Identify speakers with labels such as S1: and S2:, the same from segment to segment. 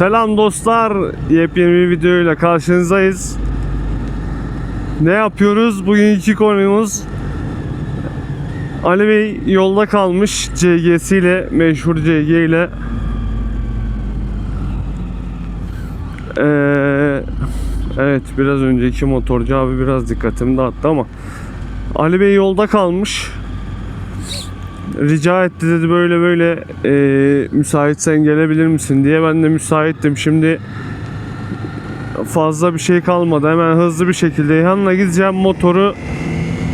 S1: Selam dostlar. Yepyeni bir videoyla karşınızdayız. Ne yapıyoruz? Bugünkü konumuz Ali Bey yolda kalmış CG'siyle, meşhur CG ile Ee, evet biraz önceki motorcu abi biraz dikkatimi dağıttı ama Ali Bey yolda kalmış rica etti dedi böyle böyle e, müsaitsen gelebilir misin diye ben de müsaittim şimdi fazla bir şey kalmadı hemen hızlı bir şekilde yanına gideceğim motoru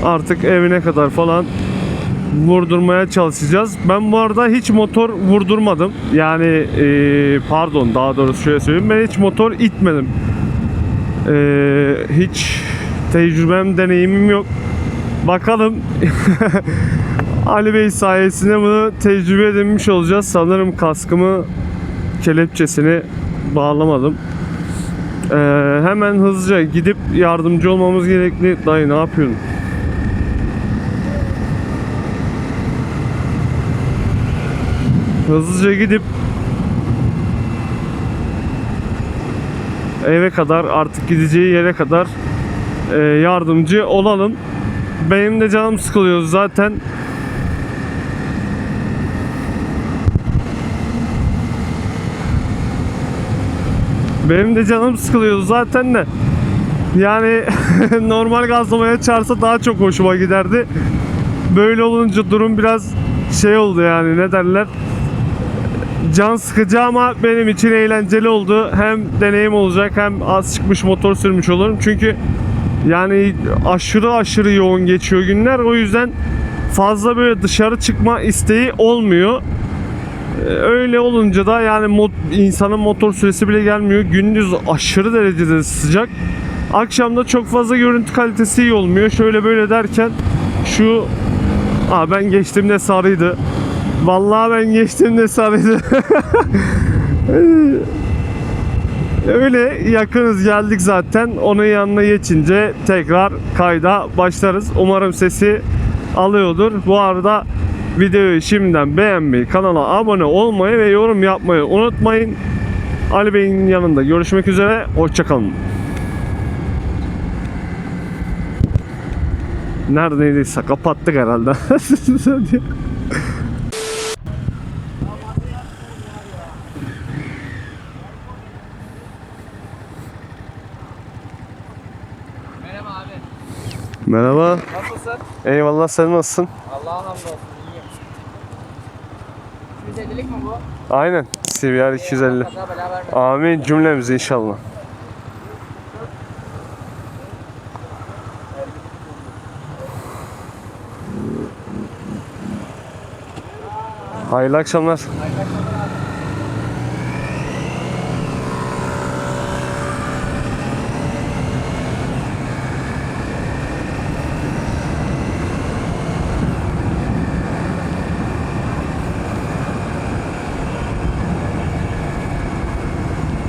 S1: artık evine kadar falan vurdurmaya çalışacağız. Ben bu arada hiç motor vurdurmadım. Yani e, pardon daha doğrusu şöyle söyleyeyim. Ben hiç motor itmedim. E, hiç tecrübem, deneyimim yok. Bakalım Ali Bey sayesinde bunu tecrübe edinmiş olacağız. Sanırım kaskımı kelepçesini bağlamadım. E, hemen hızlıca gidip yardımcı olmamız gerekli. Dayı ne yapıyorsun? Hızlıca gidip eve kadar artık gideceği yere kadar e, yardımcı olalım. Benim de canım sıkılıyor zaten. Benim de canım sıkılıyor zaten de. Yani normal gazlamaya çağırsa daha çok hoşuma giderdi. Böyle olunca durum biraz şey oldu yani ne derler can sıkıcı ama benim için eğlenceli oldu. Hem deneyim olacak hem az çıkmış motor sürmüş olurum. Çünkü yani aşırı aşırı yoğun geçiyor günler. O yüzden fazla böyle dışarı çıkma isteği olmuyor. Ee, Öyle olunca da yani mo- insanın motor süresi bile gelmiyor. Gündüz aşırı derecede sıcak. Akşamda çok fazla görüntü kalitesi iyi olmuyor. Şöyle böyle derken şu Aa ben geçtiğimde sarıydı. Vallahi ben geçtiğimde sarıydı. Öyle yakınız geldik zaten. Onun yanına geçince tekrar kayda başlarız. Umarım sesi alıyordur. Bu arada videoyu şimdiden beğenmeyi, kanala abone olmayı ve yorum yapmayı unutmayın. Ali Bey'in yanında görüşmek üzere. Hoşçakalın. Neredeyse kapattık herhalde.
S2: Merhaba abi.
S1: Merhaba.
S2: Nasılsın?
S1: Eyvallah sen nasılsın?
S2: Allah'a hamdolsun. 250'lik mi bu?
S1: Aynen. CBR 250.
S2: Kaza bela verme.
S1: Amin cümlemize inşallah. Hayırlı akşamlar.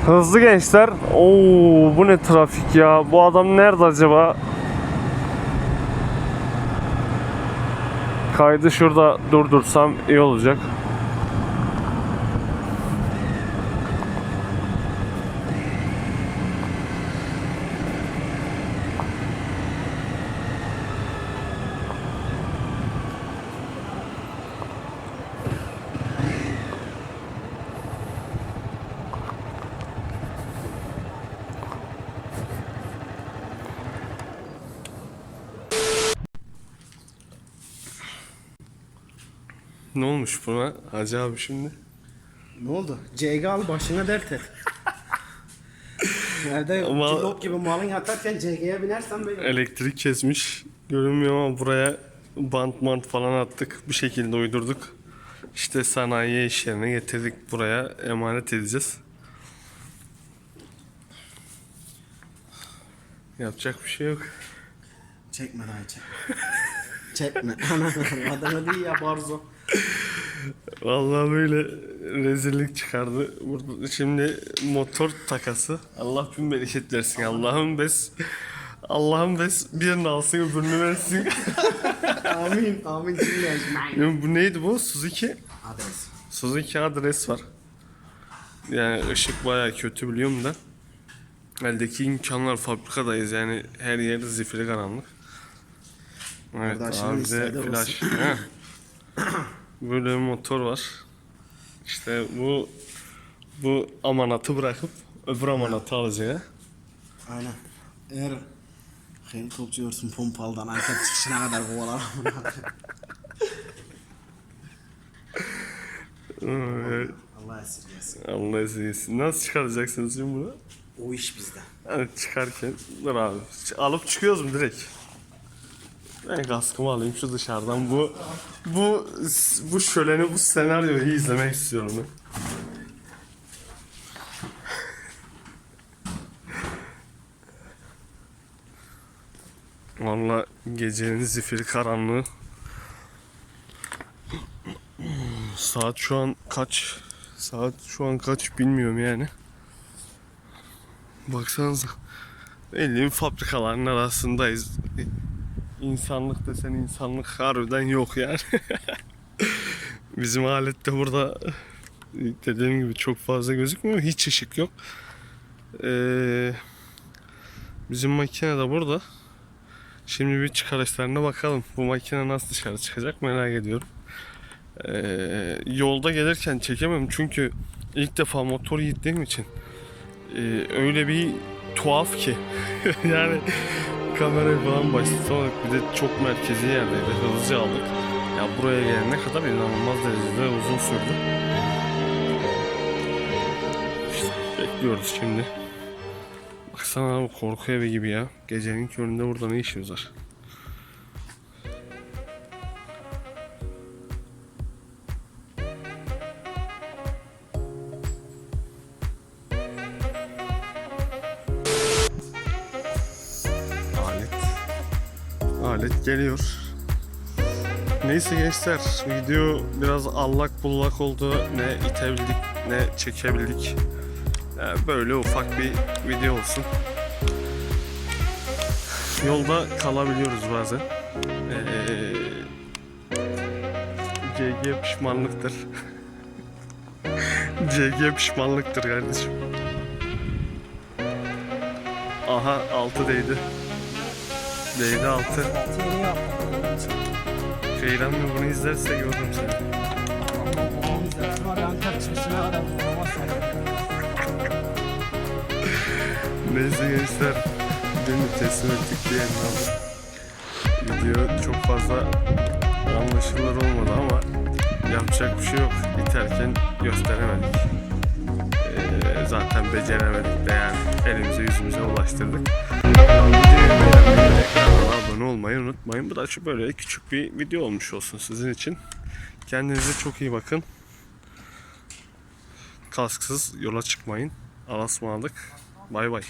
S1: Hızlı gençler. Oo bu ne trafik ya? Bu adam nerede acaba? Kaydı şurada durdursam iyi olacak. Ne olmuş buna Hacı abi şimdi?
S3: Ne oldu? CG al başına dert et. Nerede
S1: Ama-
S3: cillop gibi malın yatarken CG'ye binersen böyle.
S1: Elektrik kesmiş. Görünmüyor ama buraya bant mant falan attık. Bu şekilde uydurduk. İşte sanayiye iş yerine getirdik. Buraya emanet edeceğiz. Yapacak bir şey yok.
S3: Çekme daha çek. Çekme. Ana adını değil ya Barzo.
S1: Vallahi böyle rezillik çıkardı. Burada şimdi motor takası. Allah bin bereket versin. Allah'ım bes Allah'ım bes birini alsın öbürünü versin.
S3: amin. Amin. Cümle.
S1: Ya bu neydi bu? Suzuki.
S3: Adres.
S1: Suzuki adres var. Yani ışık bayağı kötü biliyorum da. Eldeki imkanlar fabrikadayız yani her yer zifiri karanlık. Evet
S3: Kardeşinin
S1: abi de flash. Heh. Böyle bir motor var. İşte bu bu amanatı bırakıp öbür amanatı alacak. ha.
S3: Aynen. Eğer helikoptersin pompaldan Ankara çıkışına kadar kovalar.
S1: Evet.
S3: Allah esirgesin.
S1: Allah esirgesin. Nasıl çıkaracaksınız şimdi bunu?
S3: O iş bizde.
S1: Evet çıkarken dur abi. Alıp çıkıyoruz mu direkt? Ben kaskımı alayım şu dışarıdan. Bu bu bu şöleni bu senaryoyu izlemek istiyorum ben. Valla gecenin zifiri karanlığı. Saat şu an kaç? Saat şu an kaç bilmiyorum yani. Baksanıza. Bildiğin fabrikaların arasındayız. İnsanlık desen insanlık harbiden yok yani. Bizim alette burada dediğim gibi çok fazla gözükmüyor. Hiç ışık yok. Ee, bizim makine de burada. Şimdi bir çıkarışlarına bakalım. Bu makine nasıl dışarı çıkacak merak ediyorum. Ee, yolda gelirken çekemem çünkü ilk defa motor gittiğim için ee, öyle bir tuhaf ki. Yani kamerayı falan başlatamadık. Bir de çok merkezi yerdeydi. Hızlıca aldık. Ya buraya gelene kadar inanılmaz derecede uzun sürdü. Bekliyoruz şimdi. Baksana abi korku evi gibi ya. Gecenin köründe burada ne işimiz var alet geliyor. Neyse gençler video biraz allak bullak oldu. Ne itebildik ne çekebildik. Yani böyle ufak bir video olsun. Yolda kalabiliyoruz bazen. Ee, CG pişmanlıktır. CG pişmanlıktır kardeşim. Aha altı değdi. Değdi altı.
S2: Yeni yaptım.
S1: Ceylan mı bunu izlerse görürüm seni. Neyse gençler. Beni teslim ettik abi. Video çok fazla anlaşılır olmadı ama yapacak bir şey yok. İterken gösteremedik. Ee, zaten beceremedik de yani elimize yüzümüze ulaştırdık. Abone olmayı unutmayın. Bu da şu böyle küçük bir video olmuş olsun sizin için. Kendinize çok iyi bakın. Kasksız yola çıkmayın. Alasmalık. Bay bay.